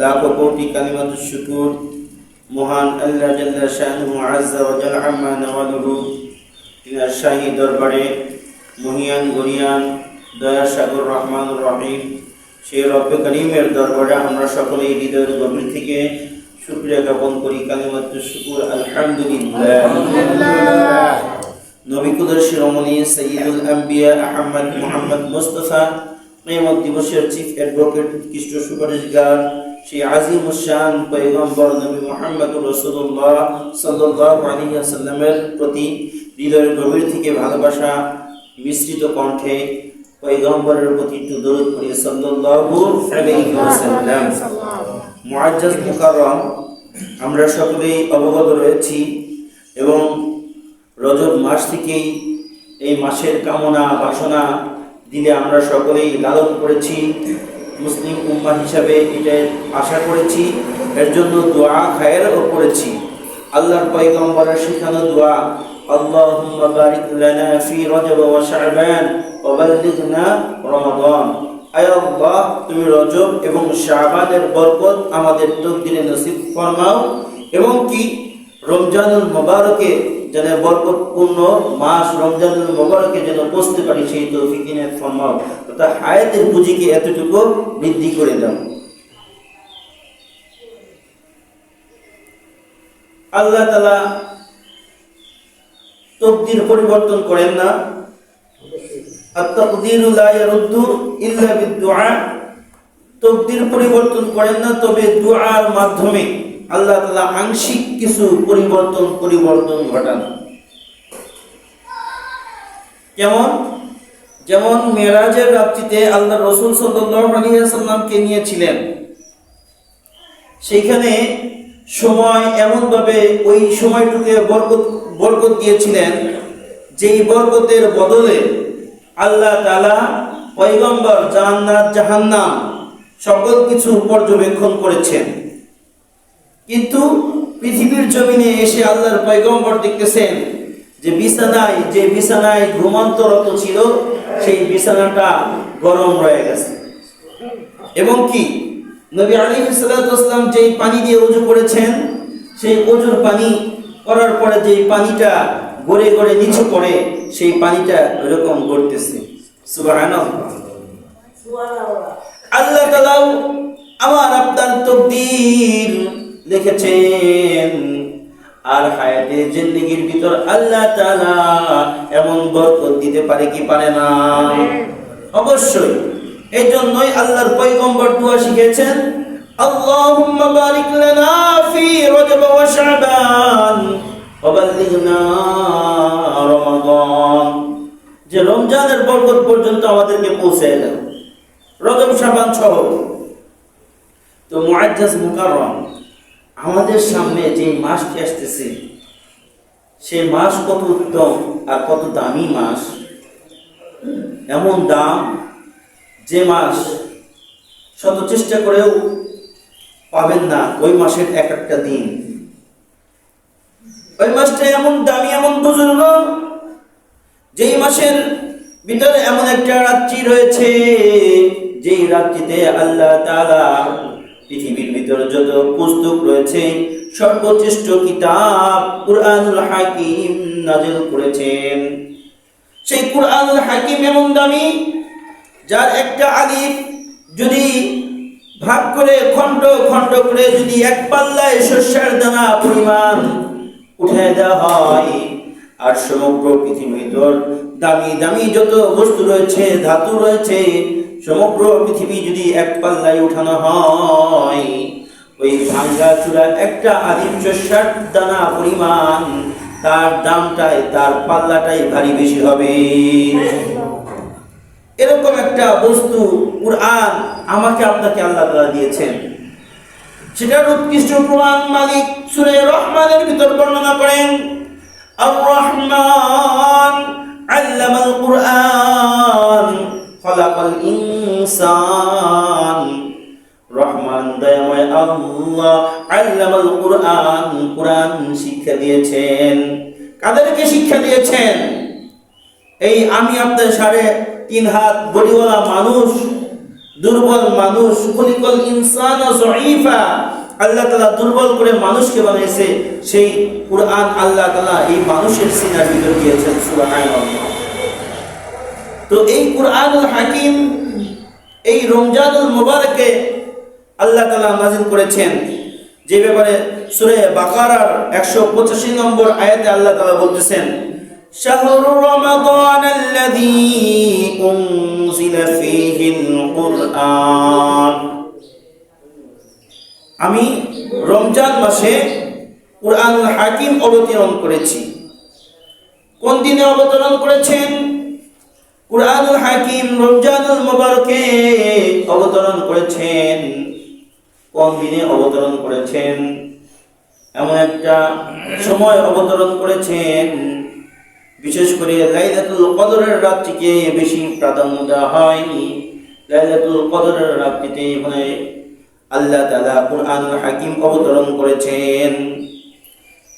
লাখো কোটি কালিমাতু শুকুর। মহান আল্লাহ জাল্লা শাহনু আজ্জা ওয়া জাল আম্মা নওয়ালুহু। তিনার শাহী দরবারে মহিয়ান গরিয়ান দয়া সাগর রহমান রহিম। সেই রব্বে করিমের দরবারে আমরা সকলেই হৃদয়ের গভীর থেকে শুক্রিয়া জ্ঞাপন করি। কালিমাতু শুকুর আলহামদুলিল্লাহ। নবী কুদর শিরোমণি সঈদুল আম্বিয়া আহমদ মোহাম্মদ মুস্তফা মেহমদ দিবসের চিফ অ্যাডভোকেট উৎকৃষ্ট সুপারিশগার সাল্লাহ প্রতি হৃদয়ের গভীর থেকে ভালোবাসা মিশ্রিত কণ্ঠে পয়গম্বরের প্রতি একটু দরুদ করি সাল্লাল্লাহু আলাইহি ওয়াসাল্লাম। মুআজ্জাজ মুকাররম, আমরা সকলেই অবগত রয়েছি এবং রজব মাস থেকেই এই মাসের কামনা বাসনা দিলে আমরা সকলেই লালন করেছি। মুসলিম উম্মা হিসাবে এটা আশা করেছি। এর জন্য দোয়া খায়েরও করেছি। আল্লাহর পয়গম্বরের শেখানো দোয়া লানা ফি রজব ওয়া শাবান ওয়া বাল্লিগনা রমাদান। আয় আল্লাহ, তুমি রজব এবং শাবানের বরকত আমাদের তকদিরে নসিব ফরমাও এবং কি? রমজানুল মোবারকে যেন বরকতপূর্ণ মাস মোবারকে যেন বসতে পারি, সেই তথা হায়াতের পুঁজিকে এতটুকু বৃদ্ধি করে আল্লাহ তালা তকদির পরিবর্তন করেন না। পরিবর্তন করেন না, তবে দুআর মাধ্যমে আল্লাহ তালা আংশিক কিছু পরিবর্তন পরিবর্তন ঘটান। যেমন যেমন মেরাজের রাত্রিতে আল্লাহ রসুল সাল্লামকে নিয়েছিলেন। সেইখানে সময় এমনভাবে ওই সময়টুকে বরকত বরকত দিয়েছিলেন, যেই বরকতের বদলে আল্লাহ তালা পৈগম্বর জান্নাত জাহান্নাম সকল কিছু পর্যবেক্ষণ করেছেন। কিন্তু পৃথিবীর জমিনে এসে আল্লাহর পৈগম্বর দেখতেছেন যে বিছানায় যে বিছানায় ঘুমন্তরত ছিল সেই বিছানাটা গরম রয়ে গেছে। এবং কি? নবী আলী সাল্লাম যেই পানি দিয়ে উজু করেছেন সেই অজুর পানি করার পরে যেই পানিটা গড়ে গড়ে নিচু পড়ে সেই পানিটা ওরকম গড়তেছে। আল্লাহ তালাও আমার আপনার তকদির লিখেছেন আর হায়াতে জিন্দিগির ভিতর আল্লাহ তাআলা এমন বরকত দিতে পারে কি পারে না? অবশ্যই। এই জন্যই আল্লাহর পয়গম্বর দোয়া শিখেছেন আল্লাহুম্মা বারিক লানা ফি রজব ওয়া শাবান ওয়া বাল্লিগনা রমাদান। যে রমজানের বরকত পর্যন্ত আমাদেরকে পৌঁছে দাও। রজব শাবান সহ। তো মুআজ্জাজ মুকাররম। আমাদের সামনে যে মাসটি আসতেছে, সেই মাস কত উত্তম আর কত দামি মাস। এমন দাম যে মাস শত চেষ্টা করেও পাবেন না ওই মাসের এক একটা দিন। ওই মাসটা এমন দামি, এমন বুজুর্গ যেই মাসের ভিতরে এমন একটা রাত্রি রয়েছে, যেই রাত্রিতে আল্লাহ পৃথিবীর ভিতরে যত পুস্তক রয়েছে, সর্বশ্রেষ্ঠ কিতাব কুরআনুল হাকিম নাজিল করেছেন। সেই কুরআনুল হাকিম এমন দামি, যার একটা আলিফ যদি ভাগ করে খণ্ড খণ্ড করে যদি এক পাল্লায় শস্যের দানা পরিমাণ উঠে দেওয়া হয়, আর সমগ্র পৃথিবীর দামি দামি যত বস্তু রয়েছে, ধাতু রয়েছে সমগ্র পৃথিবী যদি এক পাল্লায় উঠানো হয়, ওই ভাঙ্গা চূড়া একটা আদিম শস্যার দানা পরিমাণ, তার দামটাই, তার পাল্লাটাই ভারী বেশি হবে। এরকম একটা বস্তু কুরআন আমাকে আপনাকে আল্লাহ তাআলা দিয়েছেন। সেটার উৎকৃষ্ট প্রমাণ মালিক সূরা রহমানের ভিতর বর্ণনা করেন, আর রহমান আল্লামাল কুরআন। খলাকাল ইনসান। রহমান দয়াময় আল্লাহ আল্লামাল কুরআন কুরআন শিক্ষা দিয়েছেন। কাদেরকে শিক্ষা দিয়েছেন? এই আমি সাড়ে তিন হাত বড়িওয়ালা মানুষ, দুর্বল মানুষ ইনসান জয়ীফা। আল্লাহ তালা দুর্বল করে মানুষকে বানিয়েছে, সেই কোরআন আল্লাহ তালা এই মানুষের সিনার ভিতর দিয়েছেন, সুবহানাল্লাহ। তো এই কোরআনুল হাকিম এই রমজানুল মুবারকে আল্লাহ তালা নাজিল করেছেন যে ব্যাপারে সুরে বাকারার একশো পঁচাশি নম্বর আয়াতে আল্লাহ তালা বলতেছেন شهر رمضان الذي أنزل فيه القرآن আমি রমজান মাসে কোরআনুল হাকিম অবতরণ করেছি কোন দিনে অবতরণ করেছেন কুরআনুল হাকিম রমজানুল মুবারকে অবতরণ করেছেন কোন দিনে অবতরণ করেছেন। এমন একটা সময় অবতরণ করেছেন, বিশেষ করে লাইলাতুল কদরের রাতটিকে বেশি প্রাধান্য দেওয়া হয় লাইলাতুল কদরের রাতটিতে মানে আল্লাহ তাআলা কুরআনুল হাকিম অবতরণ করেছেন।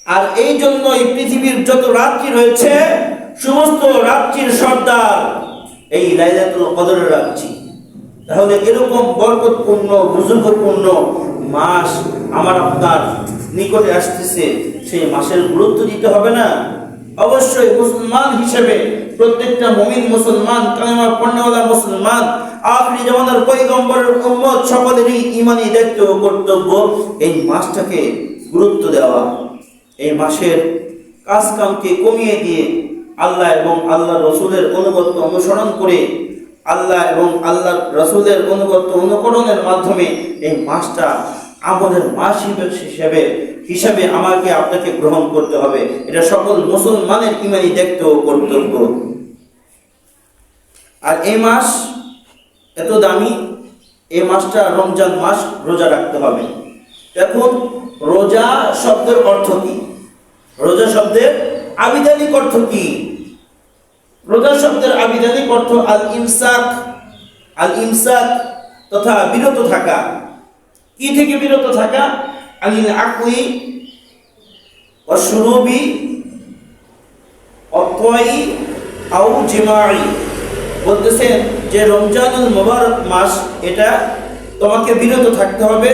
আর এই জন্য এই পৃথিবীর যত রাত্রি রয়েছে, সমস্ত রাত্রির সর্দার এই লাইলাতুল কদরের রাখছি তাহলে এরকম বরকতপূর্ণ, বুজুর্গপূর্ণ মাস আমার আপনার নিকটে আসতেছে। সেই মাসের গুরুত্ব দিতে হবে না। অবশ্যই মুসলমান হিসেবে প্রত্যেকটা মমিন মুসলমান, কালেমা পণ্যওয়ালা মুসলমান আপনি জামানার পয়গম্বরের উম্মত সকলেরই ইমানি দায়িত্ব কর্তব্য এই মাসটাকে গুরুত্ব দেওয়া। এই মাসের কাজ কামকে কমিয়ে দিয়ে আল্লাহ এবং আল্লাহ রসুলের অনুগত্য অনুসরণ করে আল্লাহ এবং আল্লাহ রসুলের অনুগত্য অনুকরণের মাধ্যমে এই মাসটা আমলের মাস হিসেবে হিসাবে আমাকে আপনাকে গ্রহণ করতে হবে। এটা সকল মুসলমানের ইমানি ও কর্তব্য। আর এই মাস এত দামি, এই মাসটা রমজান মাস রোজা রাখতে হবে। এখন রোজা শব্দের অর্থ কি? রোজা শব্দের আবিধানিক অর্থ কি? রোজা শব্দের আবিধানিক অর্থ আল ইমসাক আল ইমসাক তথা বিরত থাকা। কি থেকে বিরত থাকা? আলিল আকুই অশুরবি অত্বয়ী আউ জিমাই। বলতেছেন যে রমজানুল মোবারক মাস, এটা তোমাকে বিরত থাকতে হবে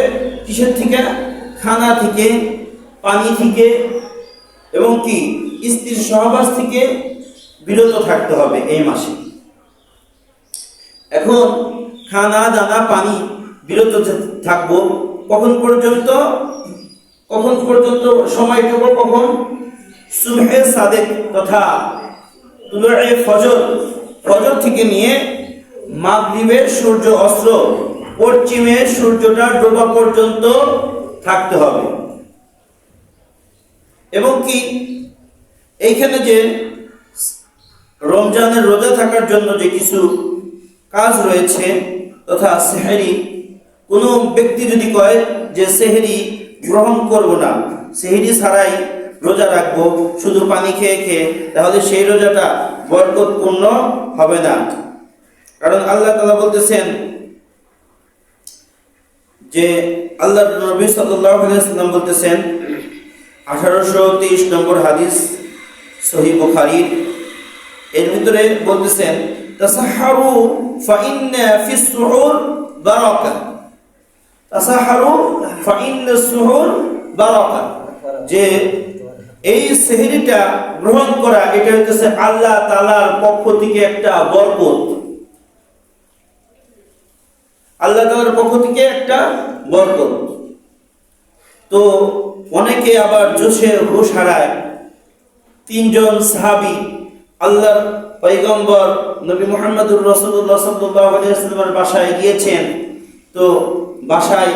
কিসের থেকে? খানা থেকে, পানি থেকে, এবং কি? স্ত্রীর সহবাস থেকে বিরত থাকতে হবে এই মাসে। এখন খানা, দানা, পানি বিরত থাকব। কখন পর্যন্ত? কখন পর্যন্ত? সময়টুকু কখন? সুবহে সাদেক তথা ফজর। ফজর থেকে নিয়ে মাগরিবের সূর্য অস্ত্র, পশ্চিমে সূর্যটা ডোবা পর্যন্ত থাকতে হবে। এবং কি? এইখানে যে রমজানের রোজা থাকার জন্য যে কিছু কাজ রয়েছে তথা সেহেরি, কোনো ব্যক্তি যদি কয় যে সেহেরি গ্রহণ করব না, সেহেরি ছাড়াই রোজা রাখব, শুধু পানি খেয়ে খেয়ে, তাহলে সেই রোজাটা বরকতপূর্ণ হবে না। কারণ আল্লাহ তালা বলতেছেন যে আল্লাহ নবী সাল্লাম বলতেছেন, আঠারোশো তেইশ নম্বর হাদিস সহি বুখারির এর ভিতরে বলতেছেন, তাসাহারু ফাইন্না ফিস সুহুর বারাকা। তাসাহারু ফাইন্না সুহুর বারাকা। যে এই সেহরিটা গ্রহণ করা, এটা হচ্ছে আল্লাহ তাআলার পক্ষ থেকে একটা বরকত। আল্লাহ তাআলার পক্ষ থেকে একটা বরকত। তো অনেকে আবার জোশের হুশ হারায়। তিনজন সাহাবি আল্লাহর পৈগম্বর নবী মোহাম্মদুর রসুল্লাহ সাল্লামের বাসায় গিয়েছেন। তো বাসায়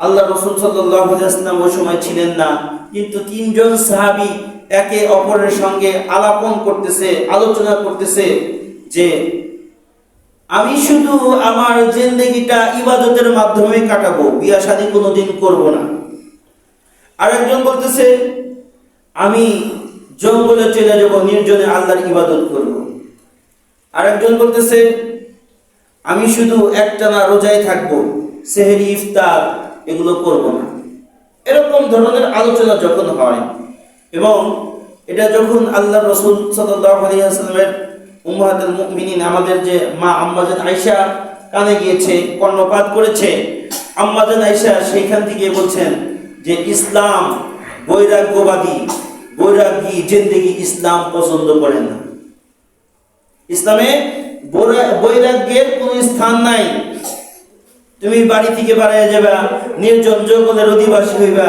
আল্লাহ রসুল সাল্লাম ওই সময় ছিলেন না। কিন্তু তিনজন সাহাবি একে অপরের সঙ্গে আলাপন করতেছে, আলোচনা করতেছে যে আমি শুধু আমার জিন্দগিটা ইবাদতের মাধ্যমে কাটাবো বিয়া শাদী কোনোদিন করব না। আরেকজন বলতেছে, আমি জঙ্গলে চলে যাব নির্জনে আল্লাহর ইবাদত করব। আরেকজন বলতেছে, আমি শুধু একটানা রোজায় থাকব, সেহেরি, ইফতার, এগুলো করব না। এরকম ধরনের আলোচনা যখন হয়, এবং এটা যখন আল্লাহ রসুল সাল্লামের উম্মাহাতুল মুমিনিন, আমাদের যে মা আম্মাজান আয়েশা কানে গিয়েছে, কর্ণপাত করেছে আম্মাজান আইসা সেইখান থেকে বলছেন যে, ইসলাম বৈরাগ্যবাদী বৈরাগী জিন্দেগি ইসলাম পছন্দ করে না। ইসলামে বৈরাগ্যের কোনো স্থান নাই। তুমি বাড়ি থেকে বাড়াইয়া যাবা নির্জন জঙ্গলের অধিবাসী হইবা,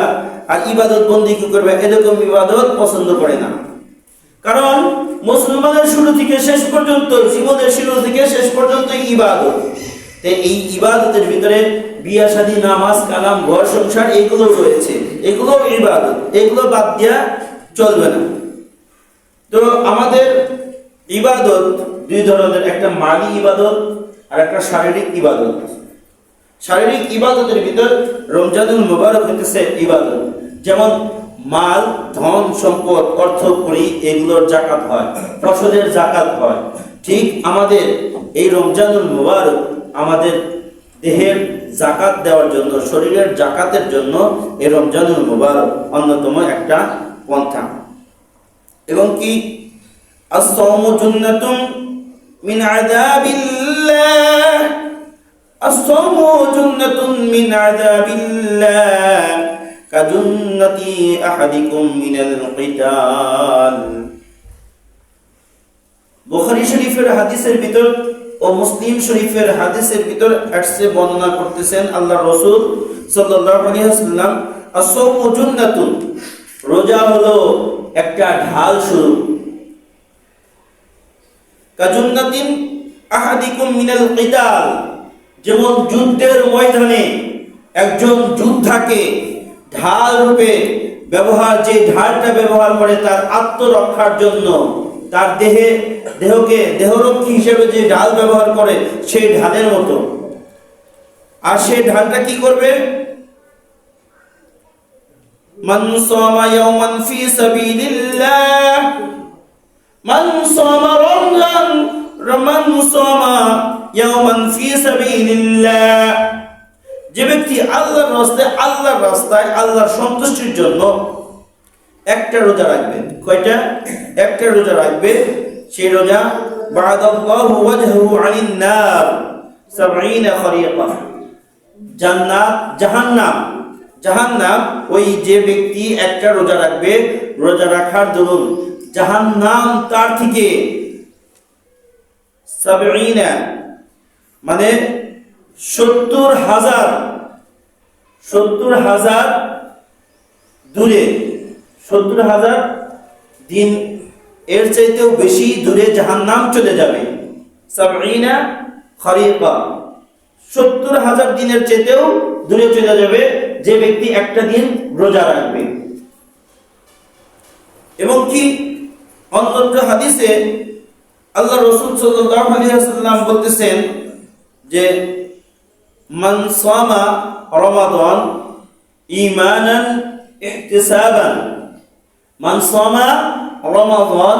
আর ইবাদত বন্দি কি করবে? এরকম ইবাদত পছন্দ করে না। কারণ মুসলমানের শুরু থেকে শেষ পর্যন্ত, জীবনের শুরু থেকে শেষ পর্যন্ত ইবাদত। এই ইবাদতের ভিতরে বিয়া, শাদী, নামাজ, কালাম, ঘর, সংসার, এগুলো রয়েছে। এগুলো ইবাদত। এগুলো বাদ দিয়া চলবে না। তো আমাদের ইবাদত দুই ধরনের, একটা মালি ইবাদত আর একটা শারীরিক ইবাদত। শারীরিক ইবাদতের ভিতর রমজানুল মুবারক হইতেছে ইবাদত। যেমন মাল, ধন, সম্পদ, অর্থ করি এগুলোর জাকাত হয়, ফসলের জাকাত হয়। ঠিক আমাদের এই রমজানুল মুবারক আমাদের দেহের জাকাত দেওয়ার জন্য, শরীরের জাকাতের জন্য এই রমজানুল মুবারক অন্যতম একটা পন্থা। এবং কি? মিন ও মুসলিম শরীফের হাদিসের ভিতর আসছে বর্ণনা করতেছেন আল্লাহ রসুল সাল্লাল্লাহু আলাইহি ওয়াসাল্লাম আসসালামু রোজা হলো একটা ঢাল স্বরূপ কাজুন্নাতিন আহাদিকুম মিনাল কিতাল, যেমন যুদ্ধের ময়দানে একজন যোদ্ধাকে ঢাল রূপে ব্যবহার, যে ঢালটা ব্যবহার করে তার আত্মরক্ষার জন্য, তার দেহে, দেহকে, দেহরক্ষী হিসেবে যে ঢাল ব্যবহার করে, সেই ঢালের মতো। আর সেই ঢালটা কি করবে? মান সামা ইয়াওমান ফি সাবিলিল্লাহ من صام رمضان من صام يوما في سبيل الله যে ব্যক্তি আল্লাহর রাস্তায় আল্লাহর রাস্তায় আল্লাহর সন্তুষ্টির জন্য একটা রোজা রাখবে কয়টা একটা রোজা রাখবে সেই রোজা বাদাল্লাহু ওয়াজহু আনিন নার 70 খরিকা জান্নাত জাহান্নাম জাহান্নাম, ওই যে ব্যক্তি একটা রোজা রাখবে, রোজা রাখার দরুন। জাহান নাম তার থেকে মানে সত্তর হাজার সত্তর হাজার দূরে, সত্তর হাজার দিন এর চাইতেও বেশি দূরে জাহান্নাম চলে যাবে। সাবঈনা খরিকা সত্তর হাজার দিনের চেতেও দূরে চলে যাবে যে ব্যক্তি একটা দিন রোজা রাখবে এবং কি অন্তত হাদিসে আল্লাহ রসুল সাল্লাল্লাহু আলাইহি ওয়াসাল্লাম বলতেছেন যে মান সামা রমাদান ঈমানান ইহতিসাবান মান সামা রমাদান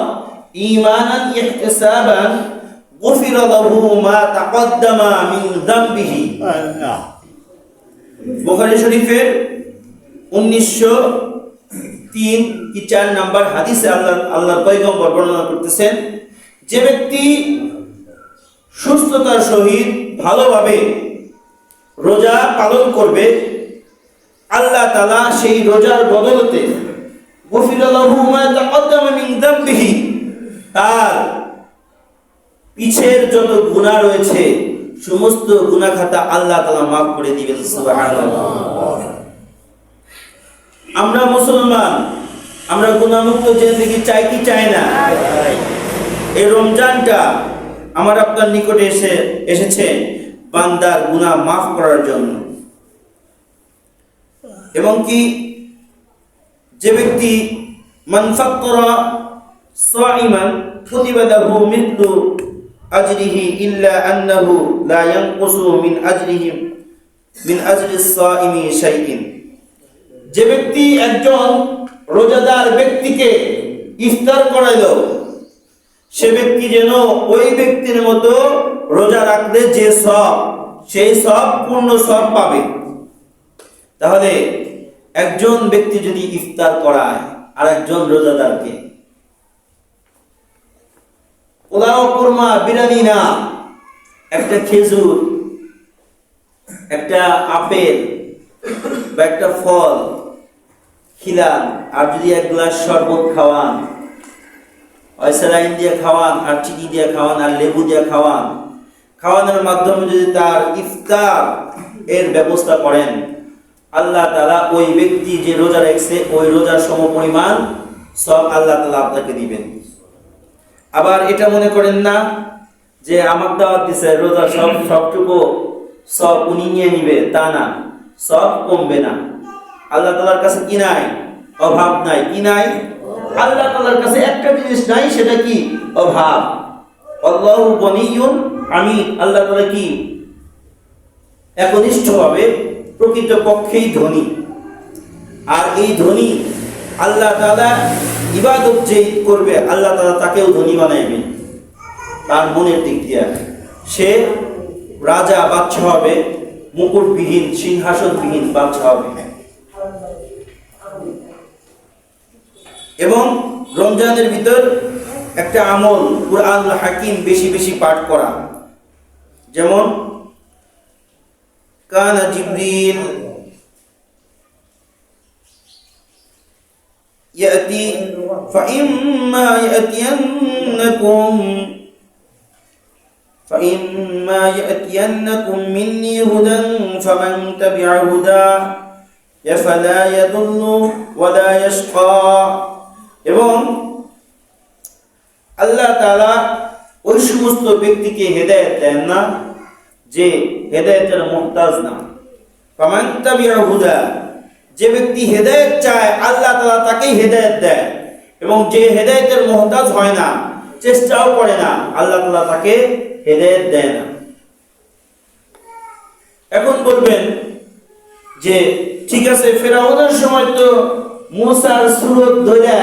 ঈমানান ইহতিসাবান غفر له ما تقدم من ذنبه বুখারী শরীফের উনিশশো তিন কি চার নাম্বার হাদিসে আল্লাহ, আল্লাহর পয়গম্বর বর্ণনা করতেছেন, যে ব্যক্তি সুস্থতার সহিত ভালোভাবে রোজা পালন করবে, আল্লাহ তালা সেই রোজার বদলতে তার পিছের যত গুনাহ রয়েছে সমস্ত গুনাহ খাতা আল্লাহ তালা মাফ করে দিবেন আমরা মুসলমান, আমরা গুণামুক্ত জিন্দগি চাই কি চাই না? এই রমজানটা আমার আপনার নিকটে এসে, এসেছে, বান্দার গুনাহ মাফ করার জন্য। এবং কি যে ব্যক্তি, মান ফাত্তরা সাইমান কুতিবা লাহু আজরিহি ইল্লা আন্নাহু লা ইয়ানকুসু মিন আজরিহি মিন আজরি সাইমি শাইইন যে ব্যক্তি একজন রোজাদার ব্যক্তিকে ইফতার করাইল, সে ব্যক্তি যেন ওই ব্যক্তির মতো রোজা রাখলে যে সব, সেই সব পূর্ণ সব পাবে। তাহলে একজন ব্যক্তি যদি ইফতার করায় আর একজন রোজাদারকে পোলাও কোরমা বিরিয়ানি না, একটা খেজুর, একটা আপেল বা একটা ফল খিলান, আর যদি এক গ্লাস শরবত খাওয়ান অয়সালাইন দিয়ে খাওয়ান, আর চিনি দিয়ে খাওয়ান, আর লেবু দিয়ে খাওয়ান, খাওয়ানোর মাধ্যমে যদি তার ইফতার এর ব্যবস্থা করেন, আল্লাহ তালা ওই ব্যক্তি যে রোজা রেখেছে, ওই রোজার সম পরিমাণ সব আল্লাহ তালা আপনাকে দিবেন। আবার এটা মনে করেন না যে আমার দাওয়াত দিছে, রোজা সব, সবটুকু সব উনি নিয়ে নিবে, তা না, সব কমবে না। আল্লাহ তালার কাছে কি নাই? অভাব নাই। কি নাই? আল্লাহ তালার কাছে একটা জিনিস নাই, সেটা কি? অভাব। আল্লাহ গনিয়ুন আমি আল্লাহ তালা কি? একনিষ্ঠভাবে প্রকৃত পক্ষেই ধনী। আর এই ধনী আল্লাহ তালা ইবাদত যে করবে, আল্লাহ তালা তাকেও ধনী বানাইবেন তার মনের দিক দিয়ে। সে রাজা বাচ্চা হবে, মুকুটবিহীন, সিংহাসনবিহীন বাচ্চা হবে। এবং রমজানের ভিতর একটা আমল কুরআন হাকিম বেশি বেশি পাঠ করা। যেমন, কানা জিবরিল يأتي فإما يأتينكم فإما يأتينكم مني هدى فمن تبع هدى فلا يضل ولا يشقى এবং আল্লাহ তাআলা ওই সমস্ত ব্যক্তিকে হেদায়েত দেন না যে হেদায়েতের মুহতাজ না ফামান তাবিআ হুদা যে ব্যক্তি হেদায়েত চায়, আল্লাহ তালা তাকেই হেদায়েত দেয়। এবং যে হেদায়েতের মহতাজ হয় না, চেষ্টাও করে না, আল্লাহ তালা তাকে হেদায়েত দেয় না। এখন বলবেন যে, ঠিক আছে, ফেরাউনের সময় তো মুসার সুরত ধরে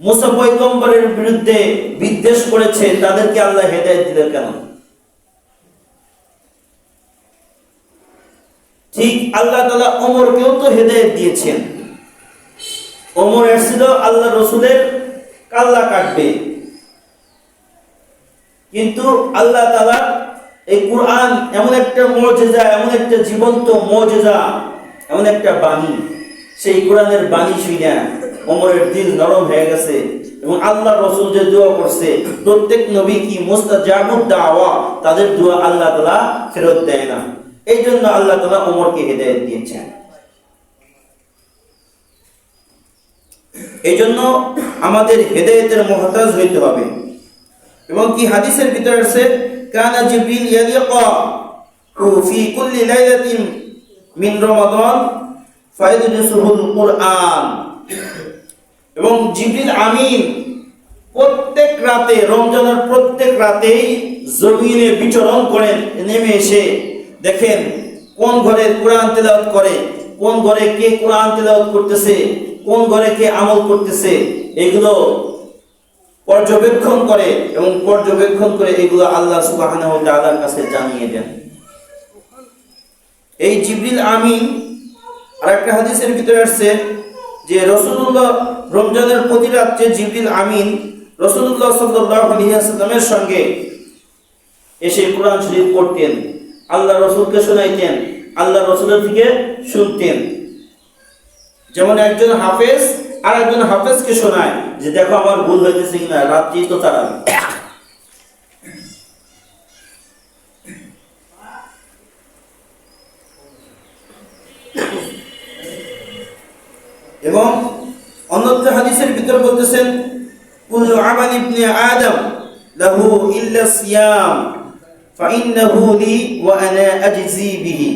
মুসা পয়গম্বরের বিরুদ্ধে বিদ্বেষ করেছে, তাদেরকে আল্লাহ হেদায়েত দিলেন কেন? ঠিক আল্লাহ তালা ওমরকেও তো হেদায়েত দিয়েছেন। ওমর এসেছিল আল্লাহ রসুলের কাল্লা কাটবে। কিন্তু আল্লাহ তালা এই কোরআন এমন একটা মজেজা, এমন একটা জীবন্ত মজেজা, এমন একটা বাণী, সেই কোরআনের বাণী শুনে অমরের দিল নরম হয়ে গেছে এবং আল্লাহ রসুল যে দোয়া করছে, প্রত্যেক নবী কি মুস্তাজাবুদ দাওয়া, তাদের দোয়া আল্লাহ তালা ফেরত দেয় না। এই জন্য আল্লাহ তালা ওমরকে হেদায়ত দিয়েছেন। এই জন্য আমাদের হেদায়তের মহতাজ হইতে হবে। এবং কি হাদিসের ভিতরে আছে কানা জিবরিল ফি কুল্লি লাইলাতিন মিন রমাদান কুরআন। এবং জিবরিল আমিন প্রত্যেক রাতে, রমজানের প্রত্যেক রাতেই জমিনে বিচরণ করেন, নেমে এসে দেখেন, কোন ঘরে কোরআন তেলাওয়াত করে, কোন ঘরে কে কোরআন তেলাওয়াত করতেছে, কোন ঘরে কে আমল করতেছে, এগুলো পর্যবেক্ষণ করে এবং পর্যবেক্ষণ করে এগুলো আল্লাহ ওয়া তাআলার কাছে জানিয়ে দেন। এই জিবরিল আমিন আর একটা হাদিসের ভিতরে আসছে যে রসুল্লাহ রমজানের প্রতি রাত্রে জিবরিল আমিন রসুল্লাহ সাল্লাল্লাহু আলাইহি ওয়াসাল্লামের সঙ্গে এসে কোরআন শরীফ পড়তেন। আল্লাহ রসুলকে শোনাইতেন, আল্লাহ রসুলের থেকে শুনতেন। যেমন একজন হাফেজ আর একজন হাফেজকে শোনায় যে, দেখো, আমার ভুল হইতেছে কিনা, রাত্রি তো তারা এবং অন্যত্র হাদিসের ভিতরে বলতেছেন, কুল্লু আমাল ইবনে আদম, লাহু ইল্লা সিয়াম। লি ওয়া আনা আজজি বিহি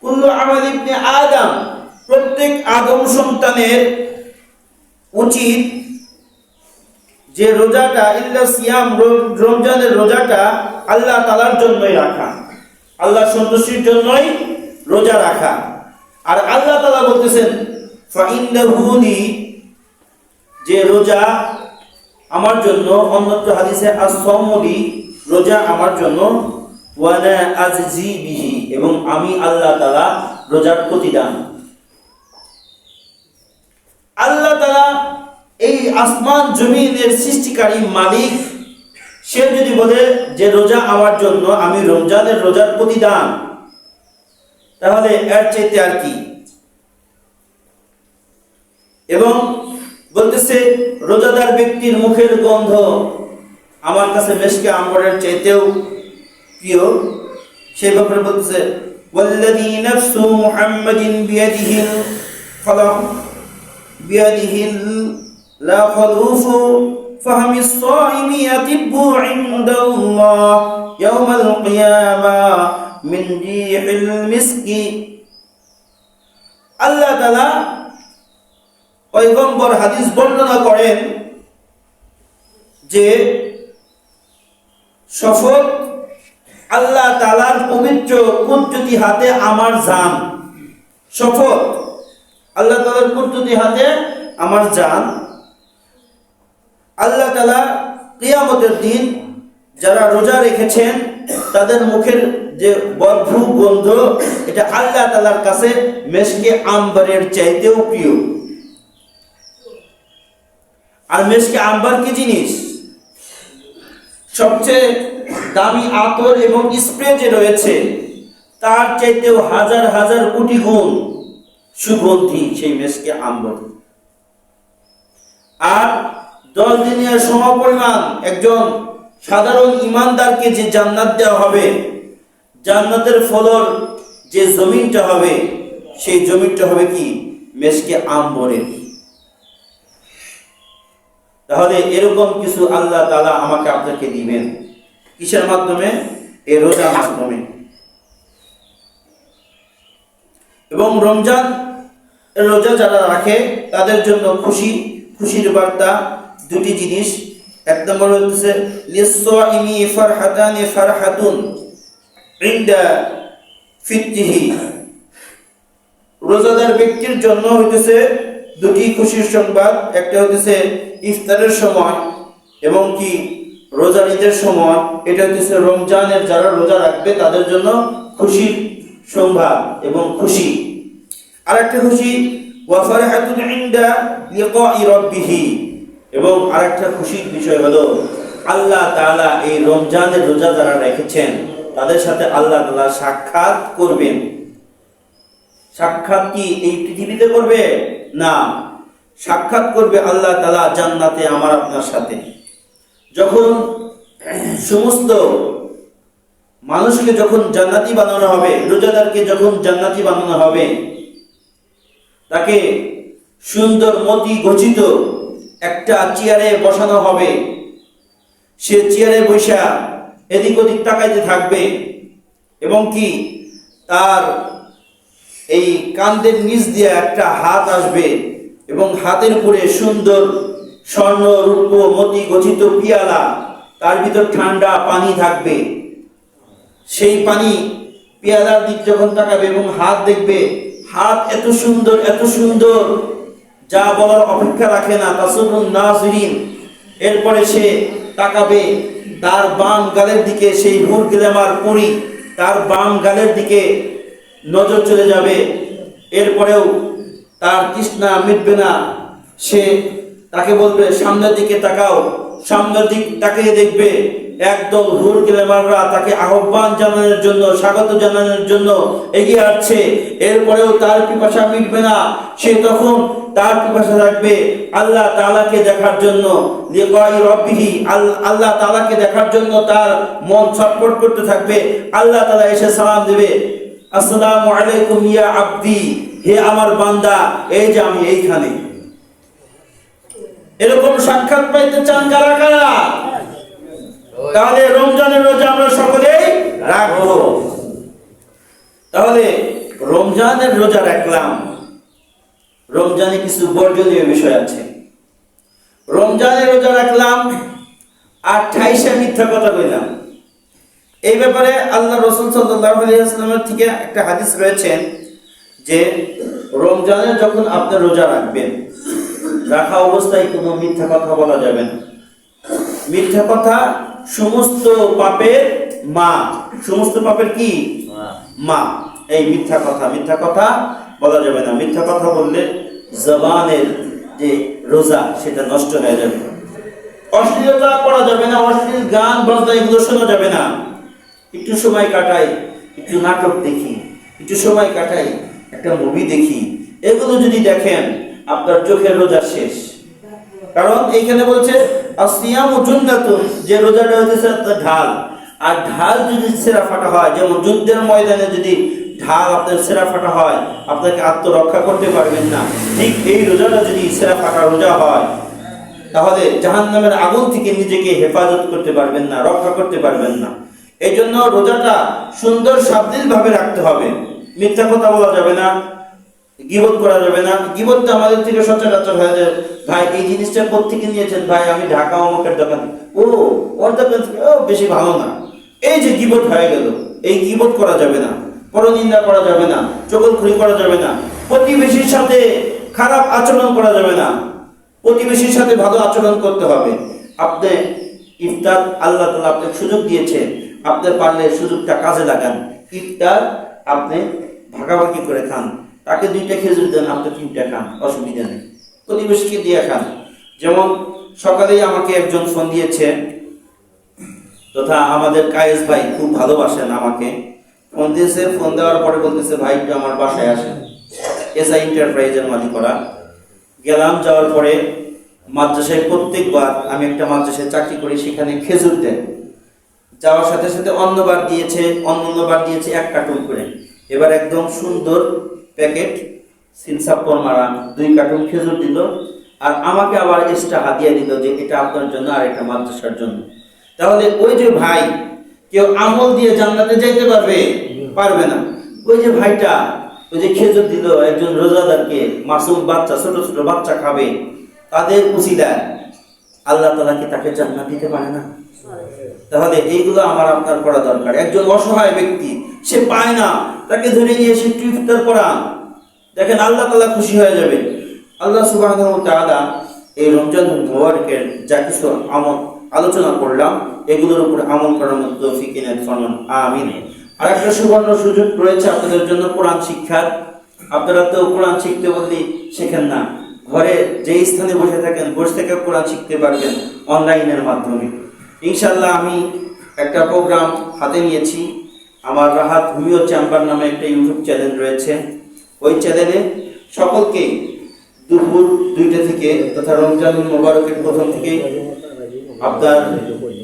কুল্লু আমাল ইবনে আদম প্রত্যেক আদম সন্তানের উচিত যে রোজাটা ইল্লা সিয়াম রমজানের রোজাটা আল্লাহ তালার জন্যই রাখা। আল্লাহ সন্তুষ্টির জন্যই রোজা রাখা। আর আল্লাহ তালা বলতেছেন ফাইন্দা ফাইন্নাহুলি যে রোজা আমার জন্য, অন্যত্র হাদিসে আসমলি রোজা আমার জন্য এবং আমি আল্লাহ তালা রোজার প্রতিদান। আল্লাহ তালা এই আসমান জমিনের সৃষ্টিকারী মালিক। সে যদি বলে যে, রোজা আমার জন্য, আমি রমজানের রোজার প্রতিদান তাহলে এর চাইতে আর কি? এবং বলতেছে রোজাদার ব্যক্তির মুখের গন্ধ আমার কাছে মেশকে আম্বরের চাইতেও প্রিয় সেই ব্যাপারে বলতেছে والذي نفس محمد بيده الخلق بيده لا خلوف فهم الصائم يطب عند الله يوم القيامة من ريح المسك আল্লাহ তালা পয়গম্বর হাদিস বর্ণনা করেন যে শপথ আল্লাহ তালার পবিত্র কুদ্রতি হাতে আমার জান। শপথ আল্লাহ তালার কুদ্রতি হাতে আমার জান। আল্লাহ তালা কিয়ামতের দিন যারা রোজা রেখেছেন, তাদের মুখের যে বদ্ধ গন্ধ, এটা আল্লাহ তালার কাছে মেশকে আম্বারের চাইতেও প্রিয়। আর মেশকে আম্বার কি জিনিস? সবচেয়ে দামি আতর এবং স্প্রে যে রয়েছে, তার চাইতেও হাজার হাজার কোটি গুণ সুগন্ধি সেই মেশকে আম্বর। আর দশ দিনের সমপরিমাণ একজন সাধারণ ইমানদারকে যে জান্নাত দেওয়া হবে, জান্নাতের ফলর যে জমিনটা হবে, সেই জমিনটা হবে কি? মেশকে আম্বরের। তাহলে এরকম কিছু আল্লাহ তালা আমাকে আপনাকে দিবেন। কিসের মাধ্যমে? এই রোজার মাধ্যমে। এবং রমজান রোজা যারা রাখে, তাদের জন্য খুশি, খুশির বার্তা দুটি জিনিস। এক নম্বর হচ্ছে লিসসাইমি ফারহাতানি রোজাদার ব্যক্তির জন্য হইতেছে দুটি খুশির সংবাদ? একটা হইতেছে ইফতারের সময় এবং কি রোজার ঈদের সময়। এটা হইতেছে রমজানের যারা রোজা রাখবে তাদের জন্য খুশির সংবাদ এবং খুশি। আরেকটা খুশি ওয়াফারাহাতুন ইনদা লিকাই রাব্বিহি। এবং আরেকটা খুশির বিষয় হলো, আল্লাহ তাআলা এই রমজানের রোজা যারা রেখেছেন, তাদের সাথে আল্লাহ তাআলা সাক্ষাৎ করবেন। সাক্ষাৎ কি এই পৃথিবীতে করবে? না, সাক্ষাৎ করবে আল্লাহ তালা জান্নাতে, আমার আপনার সাথে। যখন সমস্ত মানুষকে যখন জান্নাতি বানানো হবে, রোজাদারকে যখন জান্নাতি বানানো হবে, তাকে সুন্দর মতি গঠিত একটা চেয়ারে বসানো হবে। সে চেয়ারে বসা এদিক ওদিক তাকাইতে থাকবে এবং কি তার এই কান্দের নিচ দিয়ে একটা হাত আসবে এবং হাতের উপরে সুন্দর স্বর্ণ রূপ মতি গঠিত পিয়ালা, তার ভিতর ঠান্ডা পানি থাকবে। সেই পানি পেয়ালার দিক যখন তাকাবে এবং হাত দেখবে, হাত এত সুন্দর এত সুন্দর, যা বলার অপেক্ষা রাখে না, তাসুরুন নাজরিন এরপরে সে তাকাবে তার বাম গালের দিকে, সেই হুর গ্ল্যামার পরি, তার বাম গালের দিকে নজর চলে যাবে। এরপরেও তার তৃষ্ণা মিটবে না। সে তাকে বলবে, সামনের দিকে তাকাও। সামনের দিক তাকিয়ে দেখবে একদল হুর গ্লেমাররা তাকে আহ্বান জানানোর জন্য, স্বাগত জানানোর জন্য এগিয়ে আসছে। এরপরেও তার পিপাসা মিটবে না। সে তখন তার পিপাসা থাকবে আল্লাহ তালাকে দেখার জন্য। আল্লাহ তালাকে দেখার জন্য তার মন ছটফট করতে থাকবে। আল্লাহ তাআলা এসে সালাম দেবে। আসসালামু আলাইকুম ইয়া আব্দি, হে আমার বান্দা, এই যে আমি এইখানে। এরকম সাক্ষাৎ পাইতে চান কারা কারা? তাহলে রমজানের রোজা আমরা সকলেই রাখব। তাহলে রমজানের রোজা রাখলাম। রমজানে কিছু বর্জনীয় বিষয় আছে। রমজানের রোজা রাখলাম আর ঠাইশে মিথ্যা কথা কইলাম। এই ব্যাপারে আল্লাহ রসুল সাল্লামের থেকে একটা হাদিস রয়েছেন যে রমজানে যখন আপনি রোজা রাখবেন রাখা অবস্থায় কোনো মিথ্যা কথা বলা যাবে না। মিথ্যা কথা সমস্ত পাপের মা সমস্ত পাপের কি? মা। এই মিথ্যা কথা মিথ্যা কথা বলা যাবে না। মিথ্যা কথা বললে জবানের যে রোজা সেটা নষ্ট হয়ে যাবে। অশ্লীলতা করা যাবে না অশ্লীল গান বাজনা এগুলো শোনা যাবে না। একটু সময় কাটাই, একটু নাটক দেখি, একটু সময় কাটাই, একটা মুভি দেখি। এগুলো যদি দেখেন, আপনার চোখের রোজা শেষ। কারণ এইখানে বলছে যে রোজাটা হচ্ছে আপনার ঢাল। আর ঢাল যদি সেরা ফাটা হয়, যেমন যুদ্ধের ময়দানে যদি ঢাল আপনার সেরা ফাটা হয়, আপনাকে আত্মরক্ষা করতে পারবেন না। ঠিক এই রোজাটা যদি সেরা ফাটা রোজা হয়, তাহলে জাহান্নামের আগুন থেকে নিজেকে হেফাজত করতে পারবেন না, রক্ষা করতে পারবেন না। এই জন্য রোজাটা সুন্দর শাব্দিক ভাবে রাখতে হবে। মিথ্যা কথা বলা যাবে না, গিবত করা যাবে না। গিবতটা আমাদের থেকে সচরাচর হয়ে যায়। ভাই, এই জিনিসটা কোথেকে নিয়েছেন? ভাই, আমি ঢাকা অমুকের দোকান। ও, ওর দোকান থেকে, ও, বেশি ভালো না। এই যে গিবত হয়ে গেল, এই গিবত করা যাবে না। পরনিন্দা করা যাবে না চকলখুরি করা যাবে না। প্রতিবেশীর সাথে খারাপ আচরণ করা যাবে না। প্রতিবেশীর সাথে ভালো আচরণ করতে হবে। আপনি ইফতার, আল্লাহ তালা আপনাকে সুযোগ দিয়েছে। আপনি পারলে সুযোগটা কাজে লাগান। ইফতার আপনি ভাগাভাগি করে খান। তাকে দুইটা খেজুর দেন, আপনি তিনটা খান, অসুবিধা নেই। প্রতিবেশীকে দিয়ে খান। যেমন সকালেই আমাকে একজন ফোন দিয়েছে, তথা আমাদের কায়েস ভাই খুব ভালোবাসেন আমাকে। ফোন দিয়েছে, ফোন দেওয়ার পরে বলতেছে, ভাই, একটু আমার বাসায় আসেন। এসআই এন্টারপ্রাইজের মালিক করা গেলাম, যাওয়ার পরে মাদ্রাসায় প্রত্যেকবার আমি একটা মাদ্রাসায় চাকরি করি, সেখানে খেজুর দেন। যাওয়ার সাথে সাথে অন্যবার দিয়েছে অন্য অন্যবার দিয়েছে এক কার্টুন করে। এবার একদম সুন্দর প্যাকেট সিনসাপ্পর মারা, দুই কার্টুন খেজুর দিল, আর আমাকে আবার এক্সট্রা হাতিয়া দিল যে এটা আপনার জন্য আর এটা মাদ্রাসার জন্য। তাহলে ওই যে ভাই, কেউ আমল দিয়ে জান্নাতে যাইতে পারবে? পারবে না। ওই যে ভাইটা, ওই যে খেজুর দিল একজন রোজাদারকে, মাসুম বাচ্চা, ছোট ছোট বাচ্চা খাবে। তাদের উচিলায় আল্লাহ তালা কি তাকে জান্নাত দিতে পারে না? তাহলে এইগুলো আমার আপনার করা দরকার। একজন অসহায় ব্যক্তি, সে পায় না। তাকে ধরে নিয়ে এসে একটু ইফতার করান দেখেন আল্লাহ তালা খুশি হয়ে যাবে আল্লাহ সুবাহ এই রমজান মোবারকের যা কিছু আমল আলোচনা করলাম, এগুলোর উপর আমল করার মতো তৌফিক ফরমান। আমিন। আর একটা সুবর্ণ সুযোগ রয়েছে আপনাদের জন্য কোরআন শিক্ষার। আপনারা তো কোরআন শিখতে বললে শেখেন না। ঘরে যে স্থানে বসে থাকেন, বসে থেকে কোরআন শিখতে পারবেন অনলাইনের মাধ্যমে। ইনশাল্লাহ আমি একটা প্রোগ্রাম হাতে নিয়েছি। আমার রাহাত হুমিও চেম্বার নামে একটা ইউটিউব চ্যানেল রয়েছে। ওই চ্যানেলে সকলকে দুপুর দুইটা থেকে তথা রমজান মোবারকের প্রথম থেকে আপনার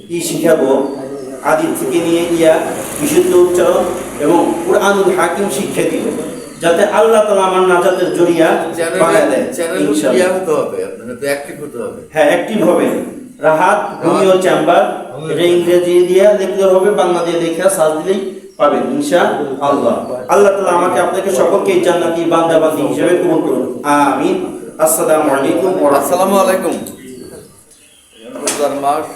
কি শিখাবো আদি থেকে নিয়ে ইয়া বিশুদ্ধ উচ্চারণ এবং কোরআনুল হাকিম শিক্ষা দিব যাতে আল্লাহ তালা আমার নাজাতের জড়িয়া বানায় দেয় চ্যানেল হতে হবে আপনার তো অ্যাক্টিভ হতে হবে। হ্যাঁ অ্যাক্টিভ হবে। রাহাত হোমিও চেম্বার এটা ইংরেজি দিয়ে লিখতে হবে বাংলা দিয়ে লিখে সার্চ দিলেই পাবেন ইনশা আল্লাহ। আল্লাহ তালা আমাকে আপনাকে সকলকে জান্নাতি বান্দা বান্দি হিসেবে কবুল করুন। আমিন। আসসালামু আলাইকুম আসসালামু আলাইকুম। রমজান মাস